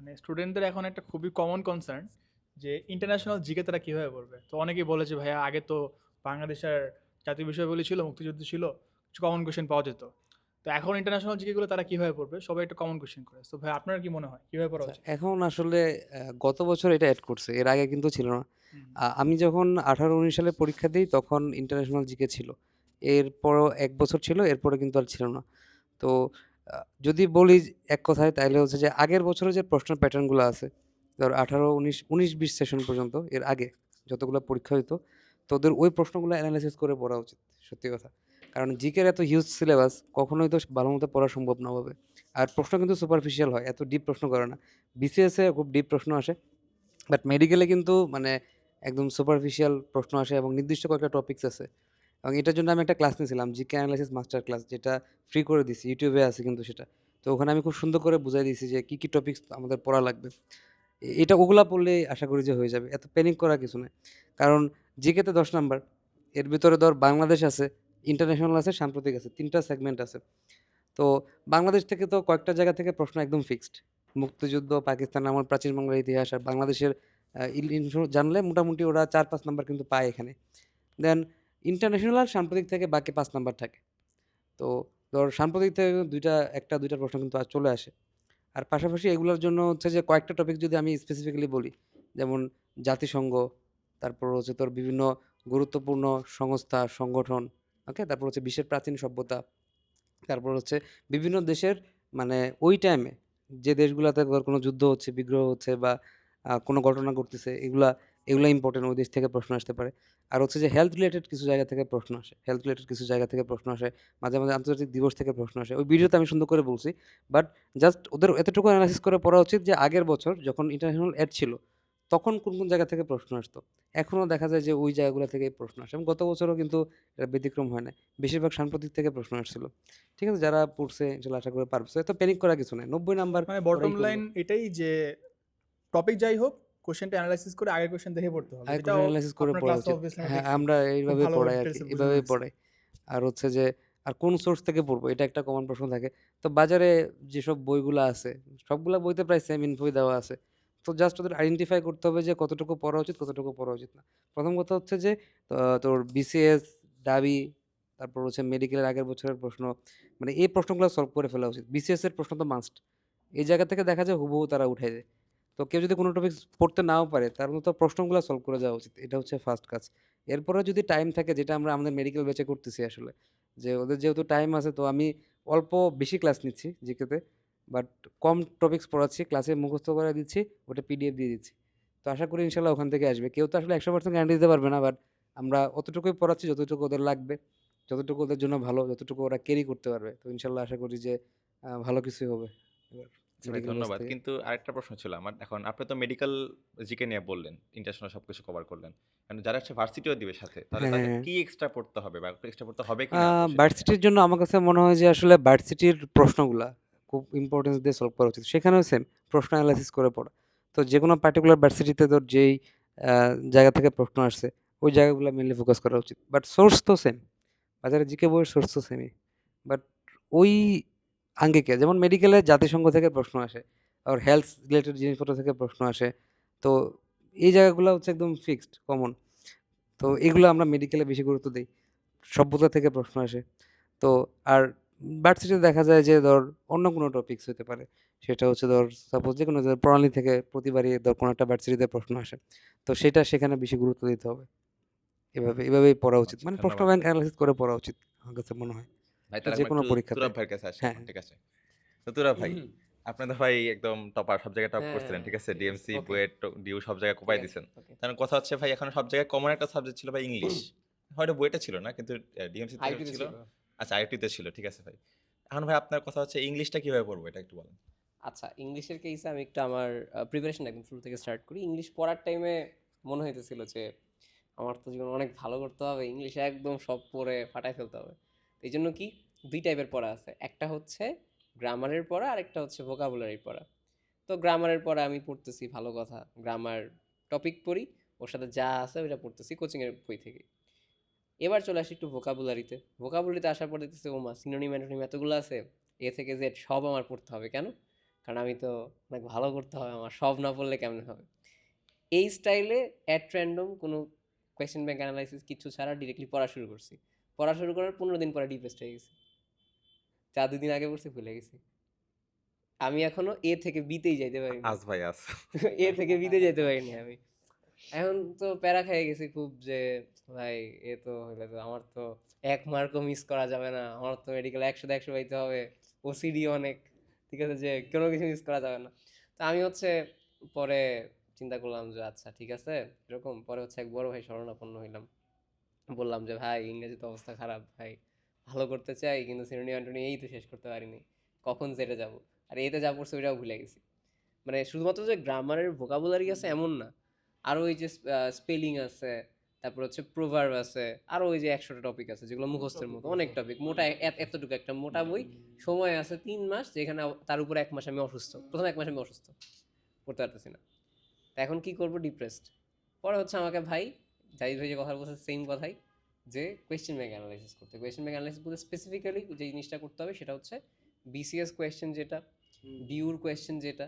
মানে স্টুডেন্টদের এখন একটা খুবই কমন কনসার্ন যে ইন্টারন্যাশনাল জিকে তারা কীভাবে পড়বে? তো অনেকেই বলে যে ভাইয়া আগে তো বাংলাদেশের জাতীয় বিষয়গুলি ছিল মুক্তিযুদ্ধ ছিল কিছু কমন কোয়েশ্চেন পাওয়া যেত। তো এখন ইন্টারন্যাশনাল জিকেগুলো তারা কীভাবে পড়বে? সবাই একটা কমন কোয়েশ্চেন করে। তো ভাই আপনার কি মনে হয়? কীভাবে পড়া উচিত? এখন আসলে গত বছর এটা অ্যাড করছে। এর আগে কিন্তু ছিল না। আমি যখন আঠারো উনিশ সালে পরীক্ষা দিই তখন ইন্টারন্যাশনাল জিকে ছিল। এরপরও এক বছর ছিল এরপরে কিন্তু আর ছিল না। তো যদি বলি এক কথায় তাহলে হচ্ছে যে আগের বছরে যে প্রশ্ন প্যাটার্নগুলো আছে, ধর আঠারো, উনিশ উনিশ, বিশ সেশন পর্যন্ত, এর আগে যতগুলো পরীক্ষা হইতো, তোদের ওই প্রশ্নগুলো অ্যানালাইসিস করে পড়া উচিত, সত্যি কথা। কারণ জিকের এত হিউজ সিলেবাস কখনোই তো ভালো মতো পড়া সম্ভব না হবে। আর প্রশ্ন কিন্তু সুপারফিশিয়াল হয়, এত ডিপ প্রশ্ন করে না। বিসিএসে খুব ডিপ প্রশ্ন আসে বাট মেডিকেলে কিন্তু মানে একদম সুপারফিশিয়াল প্রশ্ন আসে এবং নির্দিষ্ট কয়েকটা টপিকস আছে। এবং এটার জন্য আমি একটা ক্লাস নিয়েছিলাম জিকে অ্যানালাইসিস মাস্টার ক্লাস যেটা ফ্রি করে দিছি ইউটিউবে আছে কিন্তু সেটা। তো ওখানে আমি খুব সুন্দর করে বুঝাই দিয়েছি যে কী কী টপিকস আমাদের পড়া লাগবে। এটা ওগুলা পড়লে আশা করি যে হয়ে যাবে, এত প্যানিক করা কিছু নেই। কারণ জিকেতে দশ নাম্বার, এর ভিতরে ধর বাংলাদেশ আছে ইন্টারন্যাশনাল আছে, সাম্প্রতিক আছে, তিনটা সেগমেন্ট আছে। তো বাংলাদেশ থেকে তো কয়েকটা জায়গা থেকে প্রশ্ন একদম ফিক্সড মুক্তিযুদ্ধ, পাকিস্তান, আমার প্রাচীন বাংলার ইতিহাস আর বাংলাদেশের জানলে মোটামুটি ওরা চার, পাঁচ নাম্বার কিন্তু পায় এখানে। দেন ইন্টারন্যাশনাল সাম্প্রতিক থেকে বাকি পাঁচ নাম্বার থাকে। তো ধর সাম্প্রতিক থেকে দুইটা, একটা দুইটা প্রশ্ন কিন্তু চলে আসে। আর পাশাপাশি এগুলোর জন্য হচ্ছে যে কয়েকটা টপিক যদি আমি স্পেসিফিক্যালি বলি, যেমন জাতিসংঘ, তারপর হচ্ছে তোর বিভিন্ন গুরুত্বপূর্ণ সংস্থা, সংগঠন ওকে তারপর হচ্ছে বিশ্বের প্রাচীন সভ্যতা, তারপর হচ্ছে বিভিন্ন দেশের মানে ওই টাইমে যে দেশগুলোতে কোনো যুদ্ধ হচ্ছে, বিগ্রহ হচ্ছে বা কোনো ঘটনা ঘটতেছে, এগুলা এগুলো ইম্পর্টেন্ট ওই দেশ থেকে প্রশ্ন আসতে পারে। আর হচ্ছে যে হেলথ রিলেটেড কিছু জায়গা থেকে প্রশ্ন আসে। হেলথ রিলেটেড কিছু জায়গা থেকে প্রশ্ন আসে। মাঝে মাঝে আন্তর্জাতিক দিবস থেকে প্রশ্ন আসে। ওই ভিডিওতে আমি সুন্দর করে বলছি। বাট জাস্ট ওদের এতটুকু অ্যানালাইসিস করে পড়া উচিত যে আগের বছর যখন ইন্টারন্যাশনাল অ্যাড ছিল তখন কোন কোন জায়গা থেকে প্রশ্ন আসতো। এখনও দেখা যায় যে ওই জায়গাগুলো থেকে প্রশ্ন আসে। এবং গত বছরও কিন্তু এটা ব্যতিক্রম হয় না বেশিরভাগ সাম্প্রতিক থেকে প্রশ্ন আসছিল। ঠিক আছে যারা পড়ছে ইনশাল্লাহ আশা করে পারবে। এত প্যানিক করার কিছু নাই। নব্বই নাম্বার মানে বটম লাইন এটাই যে টপিক যাই হোক কোশ্চেনটা অ্যানালাইসিস করে আগের কোশ্চেন দেখে পড়তে হবে। এটাও অ্যানালাইসিস করে পড়া উচিত। হ্যাঁ আমরা এইভাবে পড়াই আর কি এ বুঝানো এভাবেই হয়েছে। পড়াই। আর হচ্ছে যে আর কোন সোর্স থেকে পড়ব? এটা একটা কমন প্রশ্ন থাকে। তো বাজারে যেসব বইগুলো আছে সবগুলা বইতে প্রায় সেম ইনফোই দেওয়া আছে। তো জাস্ট ওদের আইডেন্টিফাই করতে হবে যে কতটুকু পড়া উচিত কতটুকু পড়া উচিত না। প্রথম কথা হচ্ছে যে তোর বিসিএস দাবি তারপর হচ্ছে মেডিকেলের আগের বছরের প্রশ্ন মানে এই প্রশ্নগুলো সলভ করে ফেলা উচিত। বিসিএস এর প্রশ্ন তো মাস্ট এই জায়গা থেকে দেখা যায় হুবহু তারা উঠাই দেয়। তো কেউ যদি কোনো টপিক পড়তে নাও পারে, তার মতো প্রশ্নগুলো সলভ করে যাওয়া উচিত। এটা হচ্ছে ফার্স্ট কাজ। এরপরে যদি টাইম থাকে, যেটা আমরা আমাদের মেডিকেল বেচে করতেছি আসলে, যে ওদের যেহেতু টাইম আছে, তো আমি অল্প বেশি ক্লাস নিচ্ছি জিকেতে বাট কম টপিকস পড়াচ্ছি ক্লাসে মুখস্থ করে দিচ্ছি, ওটা পিডিএফ দিয়ে দিচ্ছি। তো আশা করি ইনশাল্লাহ ওখান থেকে আসবে। কেউ তো আসলে একশো পার্সেন্ট গ্যারান্টি দিতে পারবে না বাট আমরা অতটুকুই পড়াচ্ছি, যতটুকু ওদের লাগবে, যতটুকু ওদের জন্য ভালো, যতটুকু ওরা ক্যারি করতে পারবে। তো ইনশাল্লাহ আশা করি যে ভালো কিছুই হবে। এবার ধন্যবাদ কিন্তু আরেকটা প্রশ্ন ছিল আমার। এখন আপনি তো মেডিকেল জিকে নিয়ে বললেন ইন্টারন্যাশনাল সবকিছু কভার করলেন। মানে যারা হচ্ছে ভার্সিটিও দিবে সাথে তাহলে হ্যাঁ। কি এক্সট্রা পড়তে হবে বা এক্সট্রা পড়তে হবে কি ভার্সিটির জন্য আমার কাছে মনে হয় যে আসলে ভার্সিটির প্রশ্নগুলা খুব ইম্পর্টেন্স দিয়ে সলভ করা উচিত। সেখানেও সেম প্রশ্ন অ্যানালাইসিস করে পড়া। তো যে কোনো পার্টিকুলার ভার্সিটিতে তোর যেই জায়গা থেকে প্রশ্ন আসছে ওই জায়গাগুলো মেনলি ফোকাস করা উচিত। বাট সোর্স তো সেম বাজারে জিকে বইয়ের সোর্স তো সেমই বাট ওই আঙ্গিকে। যেমন মেডিকেলে জাতিসংঘ থেকে প্রশ্ন আসে আর হেলথ রিলেটেড জিনিসপত্র থেকে প্রশ্ন আসে। তো এই জায়গাগুলো হচ্ছে একদম ফিক্সড কমন তো এগুলো আমরা মেডিকেলে বেশি গুরুত্ব দিই। সভ্যতা থেকে প্রশ্ন আসে। তো আর ভার্সিটিতে দেখা যায় যে ধর অন্য কোনো টপিক্স হতে পারে। সেটা হচ্ছে ধর সাপোজ যে কোনো প্রণালী থেকে প্রতিবারই ধর কোনো একটা ভার্সিটিতে প্রশ্ন আসে। তো সেটা সেখানে বেশি গুরুত্ব দিতে হবে। এভাবে এভাবেই পড়া উচিত। আচ্ছা, মানে প্রশ্ন। ব্যাংক অ্যানালাইসিস করে পড়া উচিত আমার কাছে মনে হয়। ভাই তাহলে যে কোনো একটু পরীক্ষাতে। ভাইয়ের কাছে আসি। হ্যাঁ। ঠিক আছে? তো তুরাব ভাই আপনাদের ভাই একদম টপার সব জায়গায় টপ হ্যাঁ, করছিলেন ঠিক আছে? ডিএমসি বুয়েট ডিউ সব জায়গায় কোপাই ঠিক আছে, দিছেন। okay. তার কথা হচ্ছে ভাই এখন সব জায়গায় কমন একটা সাবজেক্ট ছিল ভাই ইংলিশ হয়তো বইটা ছিল না কিন্তু ডিএমসি ছিল। ছিল। আচ্ছা আইটিতে ছিল ঠিক আছে ভাই। এখন ভাই আপনার কথা হচ্ছে ইংলিশটা কীভাবে পড়ব এটা একটু বলেন। আচ্ছা ইংলিশের কেসে আমি একটু আমার প্রিপারেশন একদম শুরু থেকে স্টার্ট করি। ইংলিশ পড়ার টাইমে মনে হইতেছিল যে আমার তো জীবন অনেক ভালো করতে হবে ইংলিশ একদম সব পড়ে ফাটাই ফেলতে হবে। এই জন্য কি দুই টাইপের পড়া আছে। একটা হচ্ছে গ্রামারের পড়া আর একটা হচ্ছে ভোকাবুলারির পড়া। তো গ্রামারের পড়া আমি পড়তেছি, ভালো কথা। গ্রামার টপিক পড়ি, ওর সাথে যা আছে ওইটা পড়তেছি কোচিংয়ের বই থেকে। এবার চলে আসি একটু ভোকাবুলারিতে ভোকাবুলারিতে আসার পর দেখতেছি ও মা সিনোনিম এতগুলো আছে? এ থেকে জেড সব আমার পড়তে হবে কেন? কারণ আমি তো অনেক ভালো করতে হবে, আমার সব না পড়লে কেমন হবে? এই স্টাইলে অ্যাট র্যান্ডম কোনো কোয়েশ্চেন ব্যাংক অ্যানালাইসিস কিছু ছাড়া ডিরেক্টলি পড়া শুরু করছি। পড়া শুরু করার পনেরো দিন পরে ডিপ্রেসড হয়ে গেছি। যা দুদিন আগে পড়ছি ভুলে গেছি। আমি এখনও এ থেকে বিতেই যাইতে পারিনি আজ ভাই আজ। এ থেকে বিতে যেতে পারিনি আমি। এখন তো প্যারা খেয়ে গেছি খুব যে ভাই এ তো হলে তো আমার তো এক মার্কও মিস করা যাবে না। আমার তো মেডিকেল একশো একশো পাইতে হবে ওসিডি অনেক। ঠিক আছে যে কোনো কিছু মিস করা যাবে না। তো আমি হচ্ছে পরে চিন্তা করলাম যে আচ্ছা ঠিক আছে এরকম। পরে হচ্ছে এক বড় ভাই শরণাপন্ন হইলাম। বললাম যে ভাই ইংরেজি তো অবস্থা খারাপ ভাই। ভালো করতে চাই কিন্তু অ্যান্টনি এই তো শেষ করতে পারিনি। কখন জেটে যাব? আর এতে যা পড়ছে ওইটাও ভুলে গেছি। মানে শুধুমাত্র যে গ্রামারের ভোকাবুলারি আছে এমন না। আরও ওই যে স্পেলিং আছে তারপর হচ্ছে প্রোভার্ব আছে আরও ওই যে একশোটা টপিক আছে যেগুলো মুখস্থের মতো অনেক টপিক মোটা এতটুকু একটা মোটা বই। সময় আছে তিন মাস যেখানে তার উপরে এক মাস আমি অসুস্থ। প্রথম এক মাস আমি অসুস্থ। পড়তে পারতেছি না। তা এখন কি করব? ডিপ্রেসড পরে হচ্ছে আমাকে ভাই জাহিদ ভাই যে কথা বলছে সেম কথাই যে কোয়েশ্চেন ব্যাংক অ্যানালাইসিস করতে। কোয়েশ্চেন ব্যাংক অ্যানালাইসিস বলতে স্পেসিফিক্যালি যে জিনিসটা করতে হবে সেটা হচ্ছে বিসিএস কোয়েশ্চেন যেটা ডিউর কোয়েশ্চেন যেটা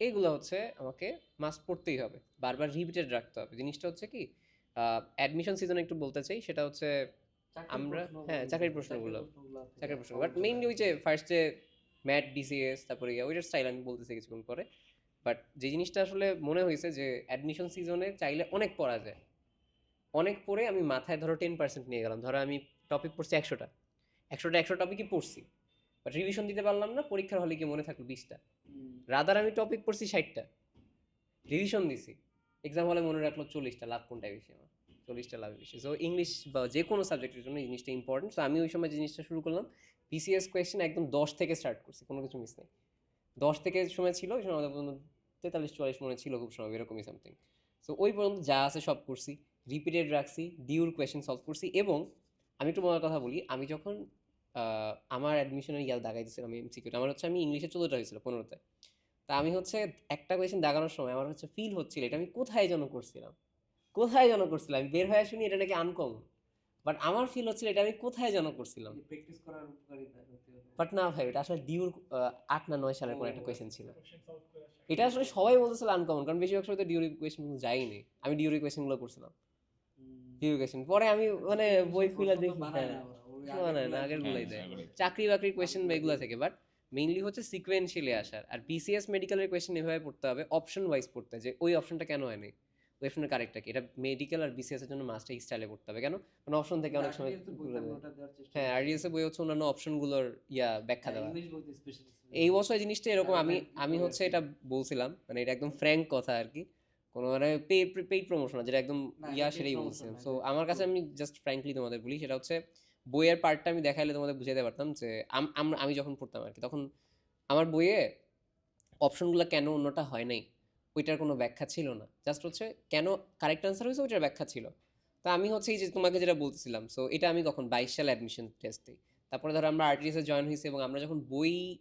এইগুলো হচ্ছে আমাকে মাস্ট পড়তেই হবে। বারবার রিপিটেড রাখতে হবে। জিনিসটা হচ্ছে কি অ্যাডমিশন সিজন একটু বলতে চাই সেটা হচ্ছে আমরা হ্যাঁ চাকরির প্রশ্নগুলো। চাকরির প্রশ্ন। বাট মেইনলি ওই যে ফার্স্টে ম্যাট ডিসিএস তারপরে ওইটার স্টাইল আমি বলতেছি কিছুক্ষণ পরে। বাট যে জিনিসটা আসলে মনে হয়েছে যে অ্যাডমিশন সিজনে চাইলে অনেক পড়া যায়। অনেক পড়ে আমি মাথায় ধরো টেন পার্সেন্ট নিয়ে গেলাম। ধরো আমি টপিক পড়ছি একশোটা। একশোটা একশো টপিকই পড়ছি। বাট রিভিশন দিতে পারলাম না পরীক্ষার হলে কি মনে থাকল বিশটা। রাদার আমি টপিক পড়ছি ষাটটা। রিভিশন দিছি। এক্সাম হলে মনে রাখল চল্লিশটা লাভ কোনটা বেশি আমার? চল্লিশটা লাভ বেশি। সো ইংলিশ বা যে কোনো সাবজেক্টের জন্য জিনিসটা ইম্পর্টেন্ট সো আমি ওই সময় জিনিসটা শুরু করলাম বিসিএস কোয়েশ্চেন একদম দশ থেকে স্টার্ট করছি কোনো কিছু মিস নেই। দশ থেকে সময় ছিল ওই সময় আমাদের পর্যন্ত তেতাল্লিশ চুয়াল্লিশ মনে ছিল খুব সময় এরকমই সামথিং সো ওই পর্যন্ত যা আছে সব করছি। রিপিটেড রাখছি ডিউর কোয়েশ্চেন সলভ করছি এবং আমি একটু মজার কথা বলি আমি যখন আমার অ্যাডমিশনের ইয়াল দাগাইতেছিলাম আমি এমসিকিউটা আমার হচ্ছে আমি ইংলিশে চোদ্দোটা হয়েছিল পনেরোতে। তা আমি হচ্ছে একটা কোয়েশ্চেন দাগানোর সময় আমার হচ্ছে ফিল হচ্ছিল এটা আমি কোথায় যেন করছিলাম। কোথায় যেন করছিলাম? আমি বের হয়ে শুনি এটা নাকি আনকমন বাট আমার ফিল হচ্ছিল এটা আমি কোথায় যেন করছিলাম। প্র্যাকটিস করার বাট না ভাই এটা আসলে ডিউর আট না নয় সালের কোনো একটা কোয়েশ্চেন ছিল। এটা আসলে সবাই বলতেছিল আনকমন কারণ বেশিরভাগ সময় তো ডিউরি কোয়েশ্চেন যাইনি আমি ডিউরি কোয়েশ্চেনগুলো করছিলাম। কোয়েশ্চেন পরে আমি মানে বই খুলে দেখি হ্যাঁ। বানায় না, আগের গুলাই দেয়। চাকরি বাকরির কোয়েশ্চেন এগুলো থেকে বাট মেইনলি হচ্ছে সিকোয়েন্সিয়ালি আসার। আর বিসিএস মেডিকেলের কোয়েশ্চেন এভাবে পড়তে হবে অপশন ওয়াইজ পড়তে যে ওই অপশনটা কেন হয়নি? ওই অপশনের কারেক্টটা কি? এটা মেডিকেল আর বিসিএস এর জন্য মাস্টার স্টাইলে পড়তে হবে কেন? কারণ অপশন থেকে অনেক সময়। হ্যাঁ আরডিএস এর বই হচ্ছে অন্যান্য অপশনগুলোর ইয়া ব্যাখ্যা দেওয়া। এই বছর জিনিসটা এরকম আমি আমি হচ্ছে এটা বলছিলাম মানে এটা একদম ফ্র্যাঙ্ক কথা আর কি। কোনো মানে পেইড প্রমোশন যেটা একদম ইয়া সেটাই বলছিলাম সো আমার কাছে আমি জাস্ট ফ্র্যাঙ্কলি তোমাদের বলি সেটা হচ্ছে বইয়ের পার্টটা আমি দেখাইলে তোমাদের বুঝাতে পারতাম যে আম- যখন পড়তাম আর কি তখন আমার বইয়ে অপশনগুলো কেন অন্যটা হয় নাই ওইটার কোনো ব্যাখ্যা ছিল না। জাস্ট হচ্ছে কেন কারেক্ট আনসার হয়েছে ওইটার ব্যাখ্যা ছিল। তো আমি হচ্ছে এই যে তোমাকে যেটা বলতেছিলাম সো এটা আমি কখন বাইশ সালে অ্যাডমিশন টেস্ট দিই। তারপরে ধরো আমরা আরটিএস জয়েন হয়েছি এবং আমরা যখন বই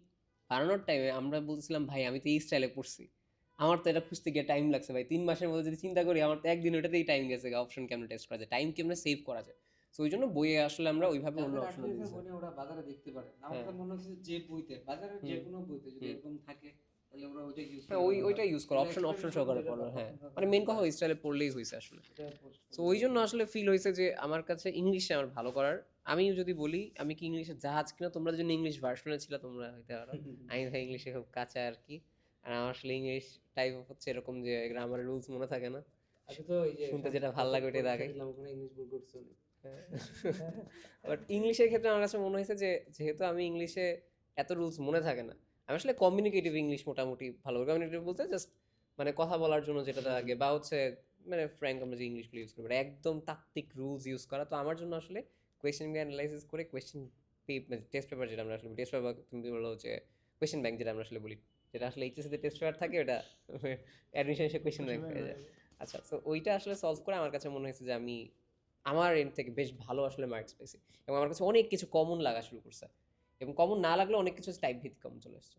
বানানোর টাইমে আমরা বলছিলাম ভাই আমি তো এই স্টাইলে পড়ছি। আমার তো এটা খুঁজতে গিয়ে টাইম লাগছে ভাই। তিন মাসের মধ্যে যদি চিন্তা করি আমার তো একদিন ওটাতেই টাইম গেছে অপশন কেমন টেস্ট করা যায়? টাইম কেমন সেভ করা যায়? সো ওই জন্য বইয়ে আসলে আমরা ওইভাবে অন্য অপশন ওরা বাজারে দেখতে পারে। আমার হ্যাঁ। তো মনে হচ্ছে যে বইতে বাজারে যে কোনো বইতে যদি এরকম থাকে হ্যাঁ ওই ওইটা ইউজ করো। অপশন অপশন সহকারে পড়ো হ্যাঁ। মানে মেন কথা ওই স্টাইলে পড়লেই হয়েছে আসলে। তো ওই জন্য আসলে ফিল হয়েছে যে আমার কাছে ইংলিশে আমার ভালো করার। আমি যদি বলি আমি কি ইংলিশে জাহাজ কিনা তোমরা যদি ইংলিশ ভার্সনে ছিল তোমরা হইতে পারো। আমি ইংলিশে খুব কাঁচা আর কি। আর আমার আসলে ইংলিশ টাইপ হচ্ছে এরকম যে গ্রামারের রুলস মনে থাকে না। আচ্ছা তো এই যে শুনতে যেটা ভালো লাগে ইংলিশ বই করছ বাট ইংলিশের ক্ষেত্রে আমার কাছে মনে হয়েছে যে যেহেতু আমি ইংলিশে এত রুলস মনে থাকে না আমি আসলে কমিউনিকেটিভ ইংলিশ মোটামুটি ভালো কমিউনিকেটিভ বলতে জাস্ট মানে কথা বলার জন্য যেটা লাগে বা হচ্ছে মানে ফ্র্যাঙ্ক আমরা যে ইংলিশগুলো ইউজ করি একদম তাত্ত্বিক রুলস ইউজ করা। তো আমার জন্য আসলে কোয়েশ্চেন অ্যানালাইসিস করে কোয়েশ্চেন টেস্ট পেপার যেটা আমরা আসলে টেস্ট পেপার তুমি বলো যে কোয়েশ্চেন ব্যাংক যেটা আমরা আসলে বলি যেটা আসলে এইচএসিতে টেস্ট পেপার থাকে ওটা অ্যাডমিশন কোয়েশ্চেন ব্যাংক হয়ে যায়। আচ্ছা তো ওইটা আসলে সলভ করে আমার কাছে মনে হয়েছে যে আমি আমার এন্ড থেকে বেশ ভালো আসলে মার্কস পেয়েছি এবং আমার কাছে অনেক কিছু কমন লাগা শুরু করছে এবং কমন না লাগলে অনেক কিছু টাইপ ভিত্তিক কমন চলে আসছে।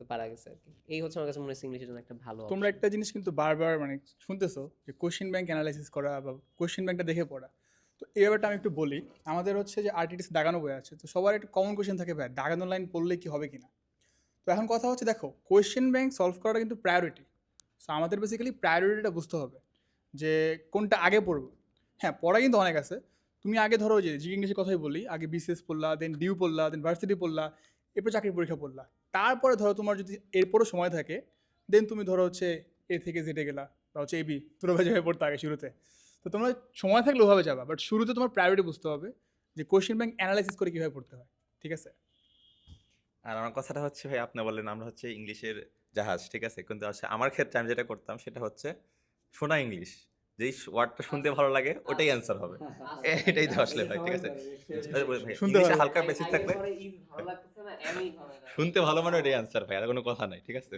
তো পারা গেছে আর কি। এই হচ্ছে আমার কাছে মনে হচ্ছে ইংলিশের জন্য একটা ভালো তোমরা একটা জিনিস কিন্তু বারবার মানে শুনতেছো যে কোশ্চেন ব্যাংক অ্যানালাইসিস করা বা কোশ্চেন ব্যাংকটা দেখে পড়া। তো এই ব্যাপারটা আমি একটু বলি। আমাদের হচ্ছে যে আর্টিটিস দাগানো বই আছে তো সবার একটা কমন কোশ্চেন থাকে ভাই দাগানো লাইন পড়লে কি হবে কিনা? তো এখন কথা হচ্ছে, দেখো কোয়েশ্চেন ব্যাংক সলভ করাটা কিন্তু প্রায়োরিটি সো আমাদের বেসিক্যালি প্রায়োরিটিটা বুঝতে হবে যে কোনটা আগে পড়ব। হ্যাঁ পড়া কিন্তু অনেক আছে। তুমি আগে ধরো যে জি ইংলিশের কথাই বলি, আগে বিসিএস পড়লা দেন ডিউ পড়লা দেন ভার্সিটি পড়লা, এরপর চাকরির পরীক্ষা পড়লা। তারপরে ধরো তোমার যদি এরপরও সময় থাকে দেন তুমি ধরো হচ্ছে এ থেকে জেটে গেলা, বা হচ্ছে এবি তুলো ভেজে হয়ে পড়তে আগে শুরুতে। তো তোমরা সময় থাকলে ওভাবে যাবা বাট শুরুতে তোমার প্রায়োরিটি বুঝতে হবে যে কোয়েশ্চেন ব্যাংক অ্যানালাইসিস করে কীভাবে পড়তে হয়, ঠিক আছে? আর আমার কথাটা হচ্ছে ভাই আপনি বললেন আমরা হচ্ছে ইংলিশের জাহাজ ঠিক আছে? কিন্তু আমার ক্ষেত্রে আমি যেটা করতাম সেটা হচ্ছে শোনা ইংলিশ। যেই ওয়ার্ডটা শুনতে ভালো লাগে ওটাই অ্যান্সার হবে। এটাই তো আসলে ভাই ঠিক আছে? শুনতে। হালকা বেসিক থাকলে। শুনতে ভালো মানে ওটাই অ্যান্সার ভাই আর কোনো কথা নাই ঠিক আছে?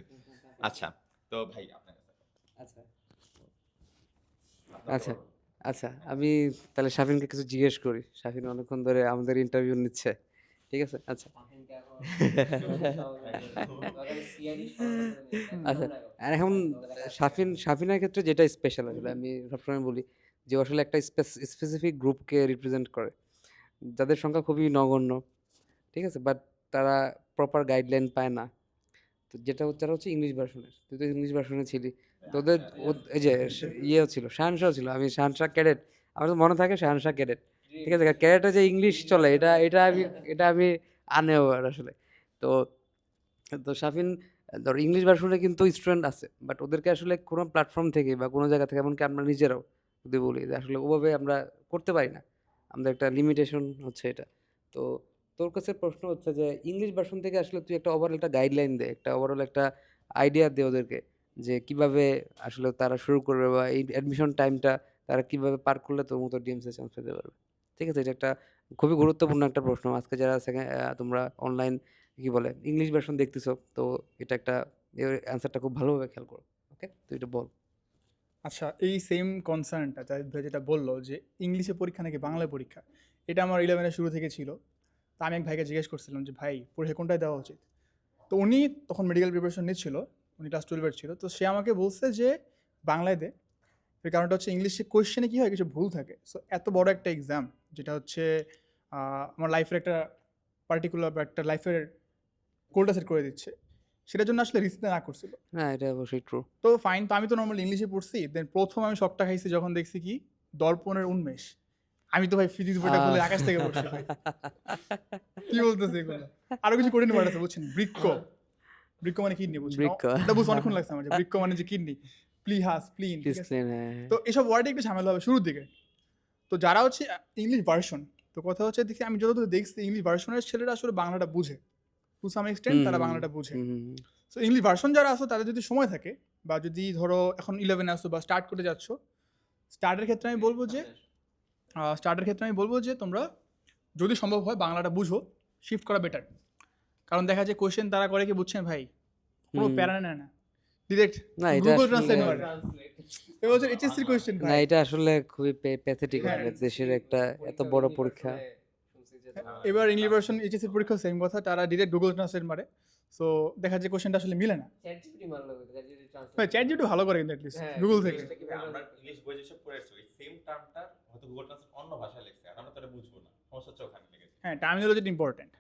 আচ্ছা তো ভাই আপনার আচ্ছা। আচ্ছা আচ্ছা আমি তাহলে শাফিনকে কিছু জিজ্ঞেস করি। শাফিন অনেকক্ষণ ধরে আমাদের ইন্টারভিউ নিচ্ছে। ঠিক আছে? আচ্ছা। আচ্ছা আর এখন শাফিন, শাফিনের ক্ষেত্রে যেটা স্পেশাল আসলে, আমি সবসময় বলি যে আসলে একটা স্পেসিফিক গ্রুপকে রিপ্রেজেন্ট করে। যাদের সংখ্যা খুবই নগণ্য, ঠিক আছে? বাট তারা প্রপার গাইডলাইন পায় না। তো যেটা হচ্ছে, তারা হচ্ছে ইংলিশ ভার্সনের তুই তো ইংলিশ ভার্সনে ছিলি। তোদের এই যে, ইয়েও ছিল শাহানশাহ ছিল। আমি শাহানশাহ ক্যাডেট আমার তো মনে থাকে শাহানশাহ ক্যাডেট ঠিক আছে ক্যাডেটে যে ইংলিশ চলে, এটা এটা আমি এটা আমি আনেও আসলে। তো তো শাফিন, ধর ইংলিশ ভার্সনে কিন্তু স্টুডেন্ট আছে বাট ওদেরকে আসলে কোনো প্ল্যাটফর্ম থেকে বা কোনো জায়গা থেকে, এমনকি আমরা নিজেরাও যদি বলি যে আসলে ওভাবে আমরা করতে পারি না, আমাদের একটা লিমিটেশন হচ্ছে এটা। তো তোর কাছে প্রশ্ন হচ্ছে যে, ইংলিশ ভার্সন থেকে আসলে তুই একটা ওভারঅল একটা গাইডলাইন দে, একটা ওভারঅল একটা আইডিয়া দে ওদেরকে, যে কীভাবে আসলে তারা শুরু করবে বা এই অ্যাডমিশন টাইমটা তারা কীভাবে পার করলে তোর মতো ডিএমসে চান্স পেতে পারবে। ঠিক আছে? এটা একটা খুবই গুরুত্বপূর্ণ একটা প্রশ্ন। আজকে যারা তোমরা অনলাইন কি বলে ইংলিশ ভার্সন দেখতেছো, তো এটা একটা অ্যান্সারটা খুব ভালোভাবে খেয়াল করো ওকে তুই এটা বল। আচ্ছা এই সেম কনসার্নটা যেটা বলল যে ইংলিশে পরীক্ষা নাকি বাংলায় পরীক্ষা? এটা আমার ইলেভেনের শুরু থেকে ছিল। তা আমি এক ভাইকে জিজ্ঞেস করছিলাম যে, ভাই, পরীক্ষা কোনটায় দেওয়া উচিত? তো উনি তখন মেডিকেল প্রিপারেশন নিচ্ছিল, উনি ক্লাস টুয়েলভের ছিল। তো সে আমাকে বলছে যে, বাংলায় দে। কারণটা হচ্ছে ইংলিশে কোয়েশ্চেনে কী হয়? কিছু ভুল থাকে। সো এত বড় একটা এক্সাম যেটা হচ্ছে আমার লাইফের একটা পার্টিকুলার বা একটা লাইফের গোলটা সেট করে দিচ্ছে। সেটার জন্য আসলে রিস্ক না করছিল। হ্যাঁ এটা অবশ্যই ট্রু তো ফাইন তো আমি তো নর্মাল ইংলিশে পড়ছি দেন প্রথম আমি শখটা খাইছি যখন দেখছি কি দর্পণের উন্মেষ। আমি তো ভাই ফিজিক্স বইটা খুলে আকাশ থেকে পড়ছি ভাই। কি বলতেছে এগুলো? আরও কিছু কঠিন ওয়ার্ড আছে বুঝছেন? বৃক্ষ। বৃক্ষ মানে কিডনি বুঝছেন। এটা বুঝতে অনেকক্ষণ লাগছে আমার যে বৃক্ষ মানে যে কিডনি। প্লিহাস প্লিন ডিসপ্লেন হ্যাঁ তো এসব ওয়ার্ডে একটু ঝামেলা হবে শুরুর দিকে। তো যারা হচ্ছে ইংলিশ ভার্সন তো কথা হচ্ছে দেখি আমি যতদূর দেখছি ইংলিশ ভার্সনের ছেলেরা আসলে বাংলাটা বুঝে। টু সাম এক্সটেন্ট তারা বাংলাটা বুঝে। সো ইংলিশ ভার্সন যারা আসো তাদের যদি সময় থাকে বা যদি ধরো এখন ইলেভেনে আসো বা স্টার্ট করে যাচ্ছ স্টার্টের ক্ষেত্রে আমি বলব যে স্টার্টের ক্ষেত্রে আমি বলব যে তোমরা যদি সম্ভব হয় বাংলাটা বুঝো শিফট করা বেটার কারণ দেখা যায় কোয়েশ্চেন তারা করে কি বুঝছেন ভাই? কোনো প্যারা নেয় না। ডিরেক্ট গুগল ট্রান্সলেট করে। এবছর না এটা আসলে খুবই প্যাথেটিক হ্যাঁ। দেশের একটা এত বড় পরীক্ষা। এবার ইংলিশ ভার্সন পরীক্ষা সেম কথা তারা ডিরেক্ট গুগল ট্রান্সলেট মারে। সো দেখা যায় কোয়েশ্চেনটা আসলে মিলে না। চ্যাট জিটু ভালো করে কিন্তু অ্যাটলিস্ট হ্যাঁ, গুগল থেকে। আমরা ইংলিশ বই যেসব পড়েছি ওই সেম টার্মটা হয়তো গুগল ট্রান্সলেট অন্য ভাষায় লিখছে আর আমরা তো বুঝব না সমস্যা হচ্ছে ওখানে লেগেছে। হ্যাঁ টার্মিনোলজিটা ইম্পর্টেন্ট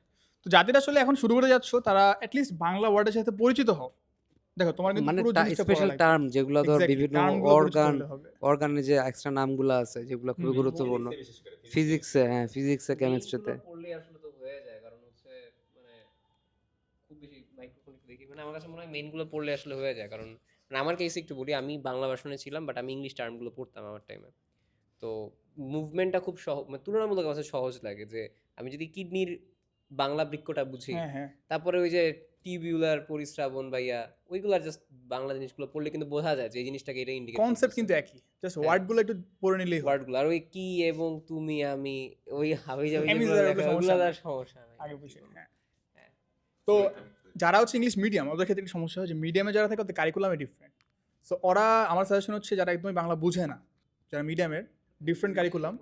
তো যাদের আসলে এখন শুরু করে যাচ্ছ তারা অ্যাটলিস্ট বাংলা ওয়ার্ডের সাথে পরিচিত হও। দেখো তোমার কিন্তু মানে পুরো জিনিসটা স্পেশাল টার্ম যেগুলো ধর বিভিন্ন অর্গান অর্গানের যে এক্সট্রা নামগুলো আছে যেগুলো খুবই গুরুত্বপূর্ণ। ফিজিক্সে হ্যাঁ ফিজিক্সে কেমিস্ট্রিতে পড়লে আসলে তো হয়ে যায় কারণ হচ্ছে মানে খুব বেশি মাইক্রোফোন দেখি। মানে আমার কাছে মনে হয় মেইনগুলো পড়লে আসলে হয়ে যায় কারণ মানে আমার কেসে একটু বলি আমি বাংলা ভার্সনে ছিলাম বাট আমি ইংলিশ টার্মগুলো পড়তাম আমার টাইমে তো মুভমেন্টটা খুব সহজ মানে তুলনামূলক আমার সহজ লাগে যে আমি যদি কিডনির বাংলা বৃক্ষটা বুঝি হ্যাঁ হ্যাঁ। তারপরে ওই যে টিবিউলার পরিশ্রাবণ বাইয়া ওইগুলার জাস্ট বাংলা জিনিসগুলো পড়লে কিন্তু বোঝা যায় যে এই জিনিসটাকে এটা ইন্ডিকেট কনসেপ্ট কিন্তু একই। জাস্ট হ্যাঁ। ওয়ার্ডগুলো একটু পড়ে নিলেই ওয়ার্ডগুলো আর ওই কি এবং তুমি আমি ওই হাবি যাবি সমস্যা। আগে পিছিয়ে হ্যাঁ। তো যারা হচ্ছে ইংলিশ মিডিয়াম ওদের ক্ষেত্রে একটু সমস্যা হয় যে মিডিয়ামে যারা থাকে ওদের কারিকুলামে ডিফারেন্ট সো ওরা আমার সাজেশন হচ্ছে যারা একদমই বাংলা বুঝে না যারা মিডিয়ামের ডিফারেন্ট কারিকুলাম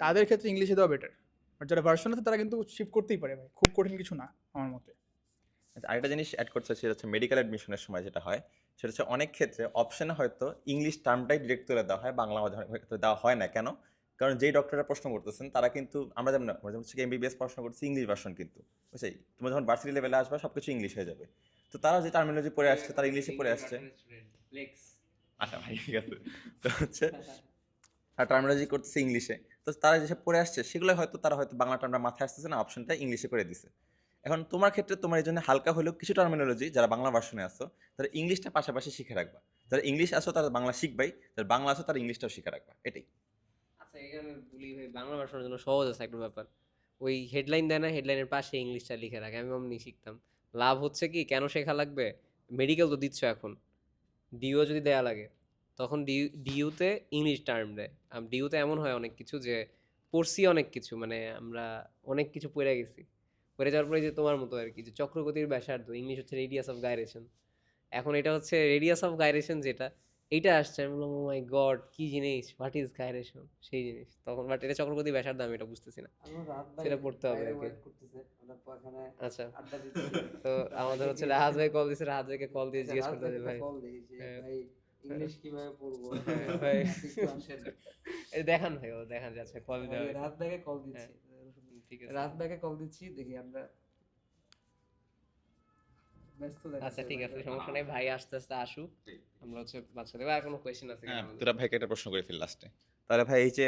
তাদের ক্ষেত্রে ইংলিশে দেওয়া বেটার আর যারা ভার্সন আছে তারা কিন্তু শিফট করতেই পারে ভাই। খুব কঠিন কিছু না আমার মতে। আরেকটা জিনিস অ্যাড করতে সেটা হচ্ছে মেডিকেল অ্যাডমিশনের সময় যেটা হয়, সেটা হচ্ছে অনেক ক্ষেত্রে অপশানে হয়তো ইংলিশ টার্মটাই ডিরেক্ট তুলে দেওয়া হয়, বাংলা ক্ষেত্রে দেওয়া হয় না কেন? কারণ যেই ডক্টররা প্রশ্ন করতেছেন, তারা কিন্তু, আমরা যেমন যেমন হচ্ছে এমবিবিএস পড়াশোনা করছি ইংলিশ ভার্সন কিন্তু বুঝছি তোমরা যখন ভার্সিটি লেভেলে আসবে সব কিছু ইংলিশ হয়ে যাবে। তো তারা যে টার্মিনোলজি পড়ে আসছে, তারা ইংলিশে পড়ে আসছে। আচ্ছা ভাই, ঠিক আছে। তো হচ্ছে আর টার্মিনোলজি করতেছে ইংলিশে তো তারা যেসব পড়ে আসছে, সেগুলো হয়তো, তারা হয়তো বাংলা টার্মটা মাথায় আসতেছে না অপশনটা ইংলিশে করে দিছে। এখন তোমার ক্ষেত্রে তোমার এই জন্য হালকা হলেও কিছু টার্মিনোলজি যারা বাংলা ভার্সনে আসো তারা ইংলিশটা পাশাপাশি শিখে রাখবা। যারা ইংলিশ আসো তারা বাংলা শিখবাই, যারা বাংলা আসো তারা ইংলিশটাও শিখে রাখবা, এটাই। আচ্ছা এখানে বলি ভাই, বাংলা ভাষার জন্য সহজ আছে একটা ব্যাপার। ওই হেডলাইন দেয় না হেডলাইনের পাশে ইংলিশটা লিখে রাখে, আমি অমনি শিখতাম। লাভ হচ্ছে কি, কেন শেখা লাগবে? মেডিকেল তো দিচ্ছ এখন। ডিও যদি দেয়া লাগে, তখন ডিউ ডিউতে ইংলিশ টার্ম দেয়। ডিউতে এমন হয় অনেক কিছু যে, পড়ছি অনেক কিছু মানে আমরা অনেক কিছু পড়ে গেছি। পড়ে যাওয়ার পরে যে তোমার মতো আর কি যে চক্রগতির ব্যাসার্ধ ইংলিশ হচ্ছে রেডিয়াস অফ গাইরেশন এখন এটা হচ্ছে রেডিয়াস অফ গাইরেশন যেটা এইটা আসছে আমি বললাম মাই গড কি জিনিস? হোয়াট ইজ গাইরেশন সেই জিনিস। তখন বাট এটা চক্রবর্তী ব্যাসার্ধ আমি এটা বুঝতেছি না। সেটা পড়তে হবে আর কি। আচ্ছা। তো আমাদের হচ্ছে রাহাত ভাই কল দিয়েছে রাহাত ভাইকে কল দিয়ে জিজ্ঞেস করতে হবে ভাই হ্যাঁ। ইংলিশ কীভাবে পড়ব? হ্যাঁ, ভাই। দেখান ভাই ও দেখান যে আচ্ছা কল হবে রাত ব্যাগে কল হ্যাঁ। ঠিক আছে। রাত ব্যাগে কল দিচ্ছি দেখি আমরা আচ্ছা ঠিক আছে সমস্যা নাই ভাই আস্তে আস্তে আসুক। আমরা হচ্ছে বাচ্চা আর কোনো কোয়েশ্চেন আছে হ্যাঁ কিনা আমাদের? তোরা ভাইকে একটা প্রশ্ন করে ফেল লাস্টে তাহলে ভাই এই যে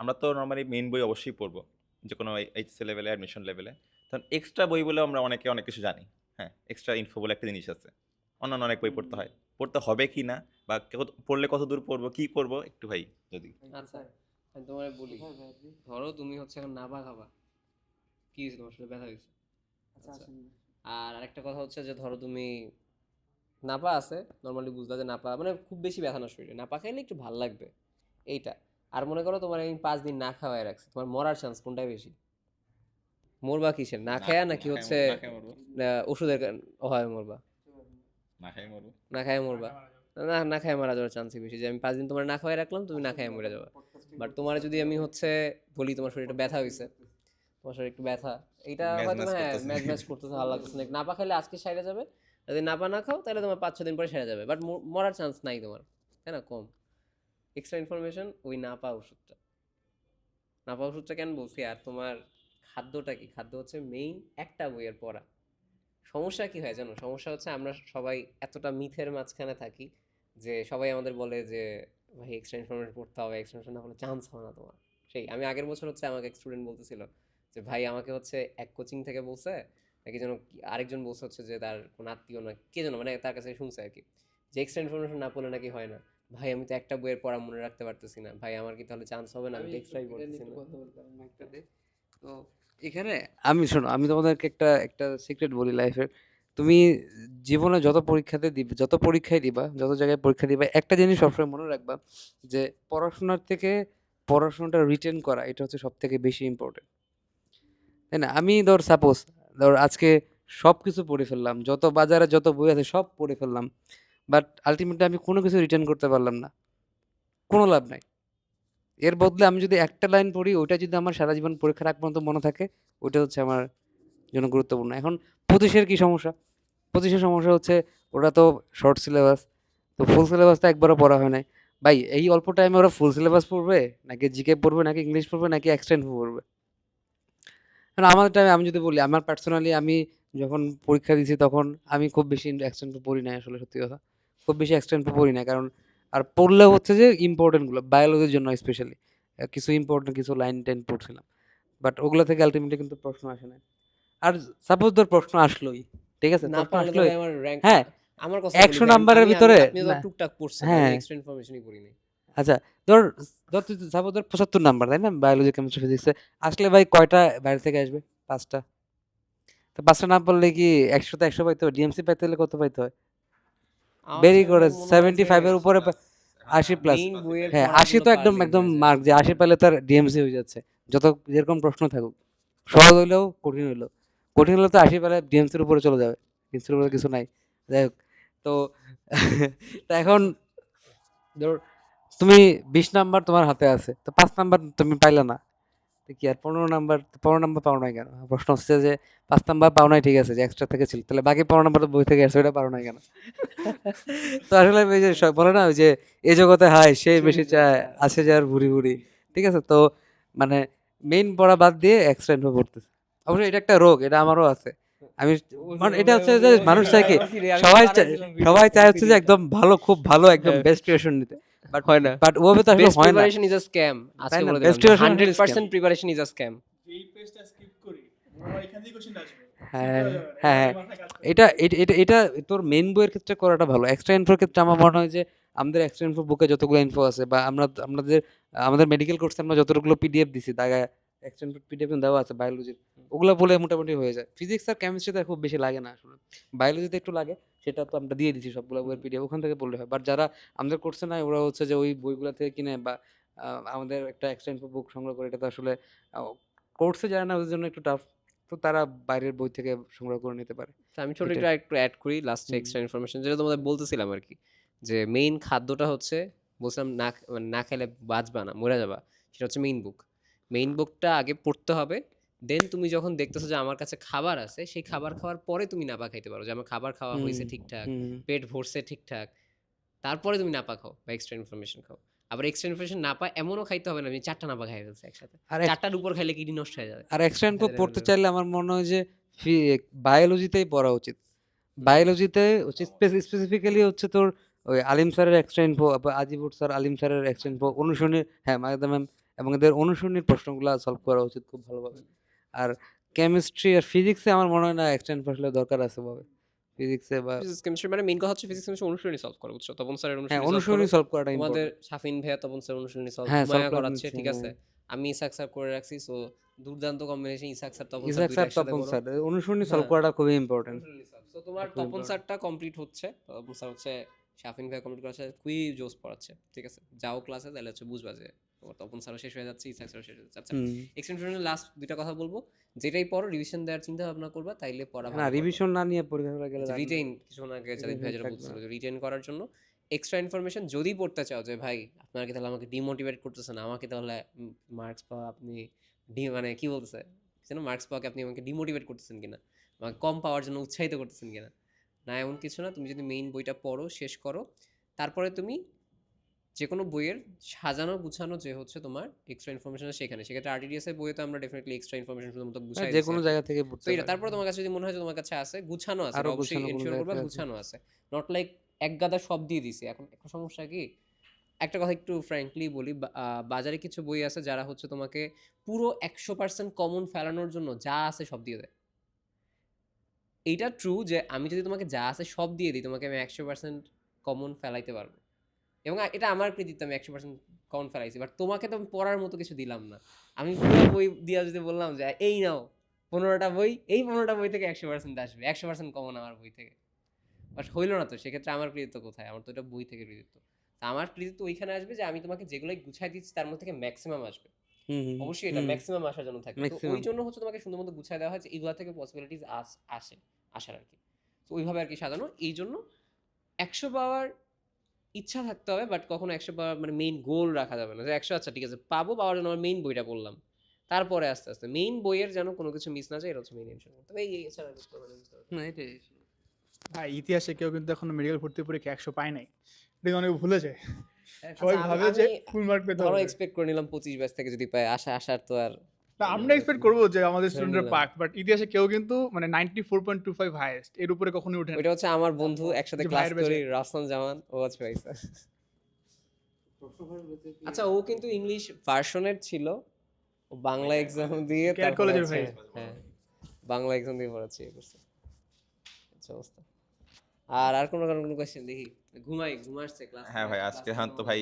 আমরা তো নর্মালি মেইন বই অবশ্যই পড়ব যে কোনো এইচএসসি লেভেলে অ্যাডমিশন লেভেলে তখন এক্সট্রা বই বলে আমরা অনেকে অনেক কিছু জানি হ্যাঁ এক্সট্রা ইনফো বলে একটা জিনিস আছে। অন্যান্য অনেক বই পড়তে হয়। পড়তে হবে কি না বা পড়লে কত দূর পড়ব কি করব একটু ভাই যদি। আচ্ছা তোমার বলি ধরো তুমি হচ্ছে এখন নাপা খাবা। কি হয়েছে তোমার সাথে ব্যথা হয়েছে। আচ্ছা। আর আরেকটা কথা হচ্ছে যে ধরো তুমি নাপা আছে নর্মালি বুঝলা যে নাপা মানে খুব বেশি ব্যথা না শরীরে নাপা খাইলে একটু ভালো লাগবে এইটা। আর মনে করো তোমার এই পাঁচ দিন না খাওয়াই রাখছে তোমার মরার চান্স কোনটাই বেশি? মরবা কিসের? না খায়া নাকি হচ্ছে ওষুধের অভাবে মরবা। না খাই মরবো। না খায় মরবা। না না খায় মারা যাওয়ার চান্সই বেশি। যে আমি পাঁচ দিন তোমার না খাওয়াই রাখলাম তুমি না খায় মরে যাবে। বাট তোমার যদি আমি হচ্ছে বলি তোমার শরীরটা ব্যথা হয়েছে একটু ব্যথা। ম্যাজ হয়তো হ্যাঁ ম্যাচ ম্যাচ করতেছে ভালো লাগতেছে না। নাপা আজকে সেরে যাবে। যদি নাপা না খাও তাহলে তোমার পাঁচ ছ দিন পরে সেরে যাবে। বাট মরার চান্স নাই তোমার। তাই না? কম। এক্সট্রা ইনফরমেশন ওই নাপা ওষুধটা। নাপা ওষুধটা কেন বলছি? আর তোমার খাদ্যটা কি? খাদ্য হচ্ছে মেইন একটা বইয়ের পড়া। সমস্যা কি হয় জানো? সমস্যা হচ্ছে আমরা সবাই এতটা মিথের মাঝখানে থাকি যে সবাই আমাদের বলে যে ভাই এক্সট্রা ইনফরমেশন পড়তে হবে। এক্সটেনশন না হলে চান্স হবে না তোমার। সেই আমি আগের বছর হচ্ছে আমাকে এক স্টুডেন্ট বলতেছিল যে ভাই আমাকে হচ্ছে এক কোচিং থেকে বলছে নাকি যেন আরেকজন বলছে হচ্ছে যে তার কোনো আত্মীয় না কে যেন মানে তার কাছে শুনছে আর কি যে এক্সট্রা ইনফরমেশন না পড়লে নাকি হয় না। ভাই আমি তো একটা বইয়ের পড়া মনে রাখতে পারতেছি না। ভাই আমার কি তাহলে চান্স হবে না? আমি তো এক্সট্রাই পড়তেছি না। তো এখানে আমি শোনো আমি তোমাদেরকে একটা একটা সিক্রেট বলি লাইফের তুমি জীবনে যত পরীক্ষাতে দিবে যত পরীক্ষায় দিবা যত জায়গায় পরীক্ষা দিবা একটা জিনিস সবসময় মনে রাখবা যে পড়াশোনার থেকে পড়াশোনাটা রিটেন করা এটা হচ্ছে সব থেকে বেশি ইম্পর্টেন্ট তাই না? আমি ধর সাপোজ ধর আজকে সব কিছু পড়ে ফেললাম, যত বাজারে যত বই আছে সব পড়ে ফেললাম বাট আলটিমেটলি আমি কোনো কিছু রিটার্ন করতে পারলাম না। কোনো লাভ নাই। এর বদলে আমি যদি একটা লাইন পড়ি, ওইটা যদি আমার সারা জীবন পরীক্ষার আগ পর্যন্ত মনে থাকে, ওইটা হচ্ছে আমার জন্য গুরুত্বপূর্ণ। এখন পঁচিশের কি সমস্যা? পঁচিশের সমস্যা হচ্ছে ওটা তো শর্ট সিলেবাস তো ফুল সিলেবাস তো একবারও পড়া হয় নাই। ভাই, এই অল্প টাইমে ওরা ফুল সিলেবাস পড়বে? নাকি জিকে পড়বে, নাকি ইংলিশ পড়বে, নাকি এক্সট্রা ইনফো পড়বে? কারণ আমার টাইমে আমি যদি বলি আমার পার্সোনালি আমি যখন পরীক্ষা দিয়েছি তখন আমি খুব বেশি এক্সট্রা ইনফো পড়ি নাই আসলে সত্যি কথা। খুব বেশি এক্সট্রা ইনফো পড়ি না কারণ আর পড়লেও হচ্ছে যে ইম্পর্টেন্টগুলো বায়োলজির জন্য স্পেশালি কিছু ইম্পর্টেন্ট কিছু লাইন টাইন পড়ছিলাম। বাট ওগুলো থেকে আলটিমেটলি কিন্তু প্রশ্ন আসে না আর সাপোজ ধর প্রশ্ন আসলোই ঠিক আছে? না আসলোই। হ্যাঁ আমার কথা 100 নাম্বারের ভিতরে। টুকটাক পড়ছেন হ্যাঁ। এক্সট্রা ইনফরমেশনই নাই। আচ্ছা ধর ধর তুই সাপোজ ধর পঁচাত্তর নাম্বার তাই না? বায়োলজি কেমিস্ট্রি ফিজিক্সে আসলে ভাই কয়টা বাইরে থেকে আসবে? পাঁচটা। তো পাঁচটা না পড়লে কি একশোতে একশো পাইতে হয় ডিএমসি পাইতে হলে কত পাইতে হয়? হয় 75 যে এর উপরে আশি প্লাস হ্যাঁ আশি তো একদম একদম মার্ক যে আশি পেলে তার ডিএমসি হয়ে যাচ্ছে। যত যেরকম প্রশ্ন থাকুক। সহজ হইলেও কঠিন হইলেও কঠিন হলে তো আশি পেলে ডিএমসির উপরে চলে যাবে। ডিএমসির উপরে কিছু নাই। যাই হোক। তো তো এখন ধর তুমি বিশ নাম্বার তোমার হাতে আছে। তো পাঁচ নাম্বার তুমি পাইলে না। কি আর পনেরো নাম্বার পনেরো নাম্বার পাও নাই কেন? প্রশ্ন হচ্ছে যে পাঁচ নাম্বার পাও নাই ঠিক আছে যে এক্সট্রা থেকে ছিল। তাহলে বাকি পনেরো নাম্বার তো বই থেকে আসছে ওটা পারো নাই কেন? তো আসলে ওই যে বলে না ওই যে এ জগতে হায় সে বেশি চায় আছে যার ভুরি ভুরি ঠিক আছে? তো মানে মেইন পড়া বাদ দিয়ে এক্সট্রা ইনফো পড়তেছে। অবশ্যই এটা একটা রোগ এটা আমারও আছে। আমি মানে এটা হচ্ছে যে মানুষ চায় কি সবাই সবাই চায় হচ্ছে যে একদম ভালো খুব ভালো একদম হ্যাঁ। বেস্ট প্রিপারেশন নিতে। বাট হয় না। বাট ওভাবে তো আসলে হয় না। প্রিপারেশন ইজ আ স্ক্যাম আজকে বলে দিলাম। preparation is a 100% preparation is a scam এই পেজটা স্কিপ করি আমরা এখান থেকে কোশ্চেনটা আসবে। হ্যাঁ, Skip করা যাবে। না, হ্যাঁ, এটা মাথায় কাজ করবে। এটা এটা এটা- এটা তোর মেইন বইয়ের ক্ষেত্রে করাটা ভালো। এক্সট্রা ইনফোর ক্ষেত্রে আমার মনে হয় যে আমাদের এক্সট্রা ইনফো বুকে যতগুলো ইনফো আছে বা আমরা আমাদের আমাদের মেডিকেল কোর্সে আমরা যতগুলো পিডিএফ দিছি দাগায় এক্সট্রা ইনফো পিডিএফ দেওয়া আছে বায়োলজির ওগুলো বলে মোটামুটি হয়ে যায়। ফিজিক্স আর কেমিস্ট্রিতে খুব বেশি লাগে না আসলে। বায়োলজিতে একটু লাগে সেটা তো আমরা দিয়ে দিচ্ছি সবগুলো বইয়ের পিডিএফ ওখান থেকে বললে হয় বাট যারা আমাদের করছে না ওরা হচ্ছে যে ওই বইগুলো থেকে কিনে বা আমাদের একটা এক্সট্রা বুক সংগ্রহ করে এটা তো আসলে কোর্সে যারা না ওদের জন্য একটু টাফ তো তারা বাইরের বই থেকে সংগ্রহ করে নিতে পারে তো আমি ছোট। একটু একটু অ্যাড করি লাস্টে। এক্সট্রা ইনফরমেশন যেটা তোমাদের বলতেছিলাম আর কি যে মেইন খাদ্যটা হচ্ছে বলছিলাম না মানে না খেলে বাঁচবা না মরে যাবা সেটা হচ্ছে মেইন বুক মেইন বুকটা আগে পড়তে হবে দেন তুমি যখন দেখতেছো যে আমার কাছে খাবার আছে সেই খাবার খাওয়ার পরে তুমি নাপা খাইতে পারো যে আমার খাবার খাওয়া হয়েছে ঠিকঠাক পেট ভরছে ঠিকঠাক তারপরে তুমি নাপা খাও বা এক্সট্রা ইনফরমেশন খাও। আবার এক্সট্রা ইনফরমেশন নাপা এমনও খাইতে হবে না আমি চারটা নাপা খাই ফেলছি একসাথে। আর চারটার উপর খাইলে কিডনি নষ্ট হয়ে যাবে। আর এক্সট্রা ইনফো পড়তে চাইলে আমার মনে হয় যে বায়োলজিতেই পড়া উচিত। বায়োলজিতে হচ্ছে স্পেসিফিক্যালি হচ্ছে তোর ওই আলিম স্যারের extra info Azibur sir Alim স্যারের এক্সট্রা ইনফো অনুসরণী হ্যাঁ মায়েদা ম্যাম এবং এদের অনুসরণীর প্রশ্নগুলো সলভ করা উচিত খুব ভালোভাবে। আর কেমিস্ট্রি আর ফিজিক্সে আমার মনে হয় না এক্সট্রা ইনফো দরকার আছে ভাবে ফিজিক্সে বা ফিজিক্স কেমিস্ট্রি মানে মেইন কথা হচ্ছে ফিজিক্স কেমিস্ট্রি অনুশীলনী সলভ করা বুঝছ? তপন স্যারের হ্যাঁ অনুশীলনী সলভ করাটা ইম্পর্টেন্ট শাফিন ভাইয়া তপন স্যার অনুশীলনী সলভ হ্যাঁ, মায়া করা করাচ্ছে ঠিক আছে? হ্যাঁ। আমি ইসাক স্যার করে রাখছি সো দুর্দান্ত combination Isak sir Tapan sir Isak sir Tapan sir অনুসরণী solve হ্যাঁ। করাটা খুবই ইম্পর্টেন্ট তো তোমার তপন স্যারটা কমপ্লিট হচ্ছে তপন স্যার হচ্ছে শাফিন ভাই কমপ্লিট করাচ্ছে খুবই জোস পড়াচ্ছে ঠিক আছে? যাও ক্লাসে তাহলে হচ্ছে বুঝবা যে তোমার তপন স্যারও শেষ হয়ে যাচ্ছে ইসাক স্যারও শেষ হয়ে যাচ্ছে। আচ্ছা এক্সটেনশনের লাস্ট দুইটা কথা বলব। যেটাই পড়ো রিভিশন দেওয়ার চিন্তা ভাবনা করবা তাইলে পড়া না রিভিশন না নিয়ে পরীক্ষা গেলে আগে ভাই যেটা বলছিল। রিটেইন করার জন্য। এক্সট্রা ইনফরমেশন যদি পড়তে চাও যে ভাই আপনার কি তাহলে আমাকে ডিমোটিভেট করতেছেন আমাকে তাহলে মার্কস পাওয়া আপনি ডি মানে কি বলতেছে? যেন মার্কস পাওয়াকে আপনি আমাকে ডিমোটিভেট করতেছেন কিনা? আমাকে কম পাওয়ার জন্য উৎসাহিত করতেছেন কিনা? না এমন কিছু না তুমি যদি মেইন বইটা পড়ো শেষ করো তারপরে তুমি যে কোনো বইয়ের সাজানো গুছানো যে হচ্ছে তোমার এক্সট্রা ইনফরমেশন সেখানে। সেক্ষেত্রে আরটিডিএস এর বইয়ে তো আমরা ডেফিনেটলি এক্সট্রা ইনফরমেশন শুধুমাত্র হ্যাঁ, গুছাই যে কোনো জায়গা থেকে পড়তে পারে। তারপরে তোমার কাছে যদি মনে হয় তোমার কাছে আছে গুছানো আছে অবশ্যই এনশিওর করবা গুছানো আছে। নট লাইক এক গাদা সব দিয়ে দিছি। এখন একটা সমস্যা কি? একটা কথা একটু ফ্র্যাঙ্কলি বলি বাজারে কিছু বই আছে যারা হচ্ছে তোমাকে পুরো একশো পার্সেন্ট কমন ফেলানোর জন্য যা আছে সব দিয়ে দেয়। এইটা ট্রু যে আমি যদি তোমাকে যা আছে সব দিয়ে দিই তোমাকে আমি একশো পার্সেন্ট কমন ফেলাইতে পারব। এবং এটা আমার কৃতিত্ব আমি একশো পার্সেন্ট কমন ফেলাইছি। বাট তোমাকে তো আমি পড়ার মতো কিছু দিলাম না। আমি পুরো বই দিয়া যদি বললাম যে এই নাও পনেরোটা বই এই পনেরোটা বই থেকে একশো পার্সেন্ট আসবে একশো পার্সেন্ট কমন আমার বই থেকে। বাট হইল না তো সেক্ষেত্রে আমার কৃতিত্ব কোথায়? আমার তো এটা বই থেকে কৃতিত্ব। আমার কৃতিত্ব ওইখানে আসবে যে আমি তোমাকে যেগুলোই গুছাই দিচ্ছি তার মধ্যে থেকে ম্যাক্সিমাম আসবে। অবশ্যই এটা ম্যাক্সিমাম আসার জন্য থাকে। তো ওই জন্য হচ্ছে তোমাকে সুন্দর মতো গুছাই দেওয়া হয় যে এগুলো থেকে পসিবিলিটিস আসে আসার আর কি। তো ওইভাবে আর কি সাজানো। এই জন্য একশো পাওয়ার ইচ্ছা থাকতে হবে বাট কখনো একশো পাওয়ার মানে মেইন গোল রাখা যাবে না। যে একশো আচ্ছা ঠিক আছে পাবো পাওয়ার জন্য আমার মেইন বইটা পড়লাম। তারপরে আস্তে আস্তে মেইন বইয়ের যেন কোনো কিছু মিস না যায় এটা হচ্ছে মেইন ইনশন তবে এই এছাড়া। না, এটাই। ভাই ইতিহাসে কেউ কিন্তু এখনও মেডিকেল ভর্তি পরীক্ষা একশো পায় নাই। এটা অনেক ভুলে যায়। আচ্ছা, সবাই ভাবে যে ফুল মার্ক পেতে ধরো এক্সপেক্ট করে নিলাম পঁচিশ ব্যাচ থেকে যদি পাই আশা আসার তো আর না, আমরা এক্সপেক্ট করব যে আমাদের স্টুডেন্টরা পাক বাট ইতিহাসে কেউ কিন্তু মানে ninety four point two five highest এর উপরে কখনোই উঠে না। ওইটা হচ্ছে আমার বন্ধু একসাথে ক্লাস করি রাফসান জামান ও আছে ভাই। আচ্ছা ও কিন্তু ইংলিশ ভার্সনের ছিল ও বাংলা এক্সাম দিয়ে ক্যাট কলেজের ভাই। হ্যাঁ বাংলা এক্সাম দিয়ে পড়াচ্ছি এই করছে আচ্ছা অবস্থা। আর আর কোনো কোনো কোয়েশ্চেন দেখি? ঘুমাই ঘুমাচ্ছে ক্লাস হ্যাঁ ভাই, আজকে হ্যাঁ তো ভাই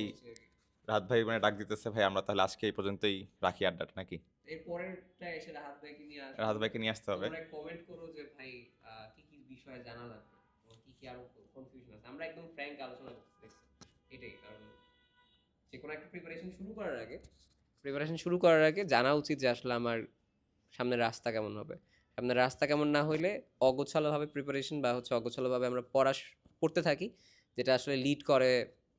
রাত ভাই মানে ডাক দিতেছে ভাই আমরা তাহলে আজকে এই পর্যন্তই রাখি আড্ডাটা নাকি? এর পরেরটা এসে রাহাত ভাইকে নিয়ে আসবে। রাত ভাইকে নিয়ে আসতে হবে। কমেন্ট করো যে ভাই কি কি বিষয়ে জানা লাগবে? কি কি আরও কনফিউশন আছে? আমরা একদম ফ্র্যাঙ্ক আলোচনা করতেছি এটাই কারণ যে কোনো একটা প্রিপারেশন শুরু করার আগে প্রিপারেশন শুরু করার আগে জানা উচিত যে আসলে আমার সামনের রাস্তা কেমন হবে। সামনের রাস্তা কেমন না হলে অগোছালোভাবে প্রিপারেশন বা হচ্ছে অগোছালোভাবে আমরা পড়া পড়তে থাকি যেটা আসলে লিড করে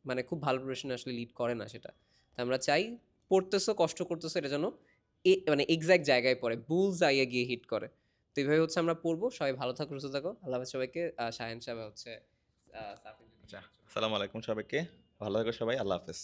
মানে খুব ভালো প্রিপারেশন আসলে লিড করে না সেটা। তো আমরা চাই পড়তেছো, কষ্ট করতেছো, এটা যেন মানে এক্স্যাক্ট জায়গায় পড়ে বুলস আইয়ে গিয়ে হিট করে। তো এইভাবে হচ্ছে আমরা পড়ব। সবাই ভালো থাকো, সুস্থ থাকো। আল্লাহ সবাইকে। শাহেন সাহেব হচ্ছে আচ্ছা আসসালামু আলাইকুম সবাইকে। ভালো থাকো সবাই। আল্লাহ হাফেজ।